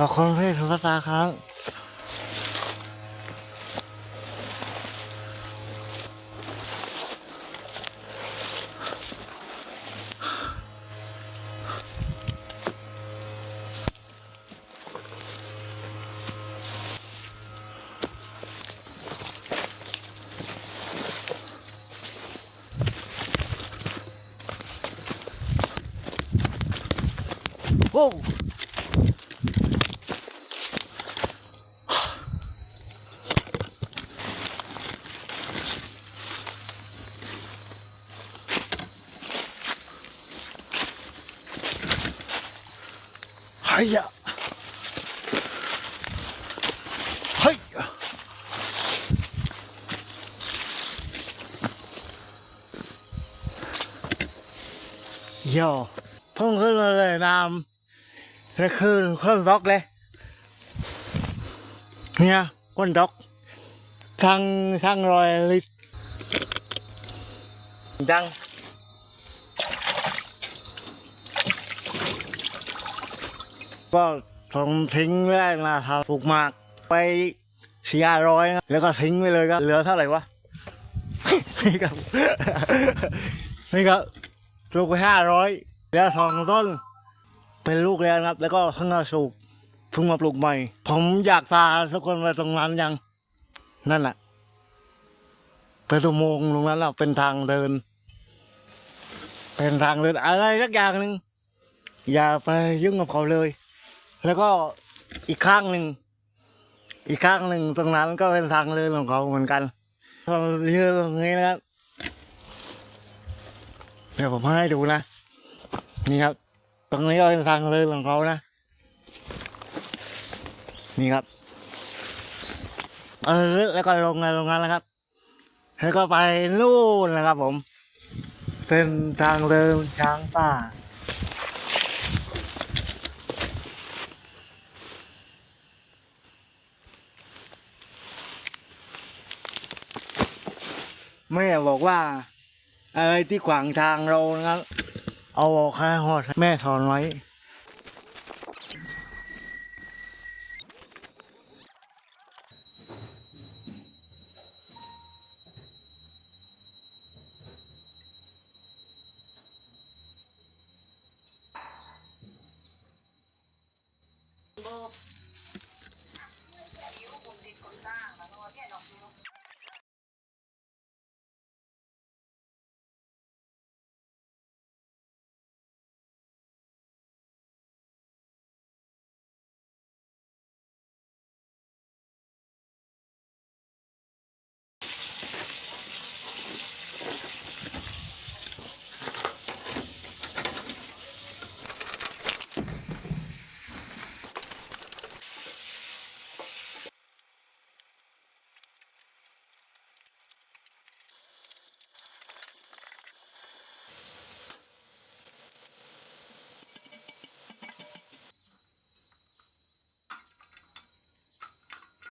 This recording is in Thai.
ขอบคุณพี่สุภาษาครับโอ้ はいやはいโย่เพุ่งขึ้นมาเลยน้ำแล้วคืนเครื่องด็อกเลยเนี่ยก้นด็อกทางทางรอยลิตรดัง ก็ผมทิ้งไว้ได้มาครับปลูกหมากไปเสี่ห้าร้อยแล้วก็ทิ้งไปเลยครับเหลือเท่าไหร่วะนี่ครับนี่ครับปลูกไปห้าร้อยแล้วสองต้น เป็นลูกแล้วนะครับ แล้วก็เพิ่งมาสูกเพิ่งมาปลูกใหม่ ผมอยากพาทุกคนไปตรงนั้นยัง นั่นแหละไปตุโมงตรงนั้นแหละเป็นทางเดิน เป็นทางเดินอะไรสักอย่างหนึ่งอย่าไปยุ่งกับเขาเลย แล้วก็อีกข้างหนึ่ง อีกข้างหนึ่งตรงนั้นก็เป็นทางเดินของเขาเหมือนกันพอยืนตรงนี้นะครับเดี๋ยวผมให้ดูนะนี่ครับ ตรงนี้ก็เป็นทางเดินของเขานะนี่ครับ เออ แล้วก็ลงมาตรงนั้นแล้วครับ แล้วก็ไปนู่นนะครับผม เป็นทางเดินช้างป่า แม่บอกว่า อะไรที่ขวางทางเรานะเอาออกให้หอดแม่ถอนไว้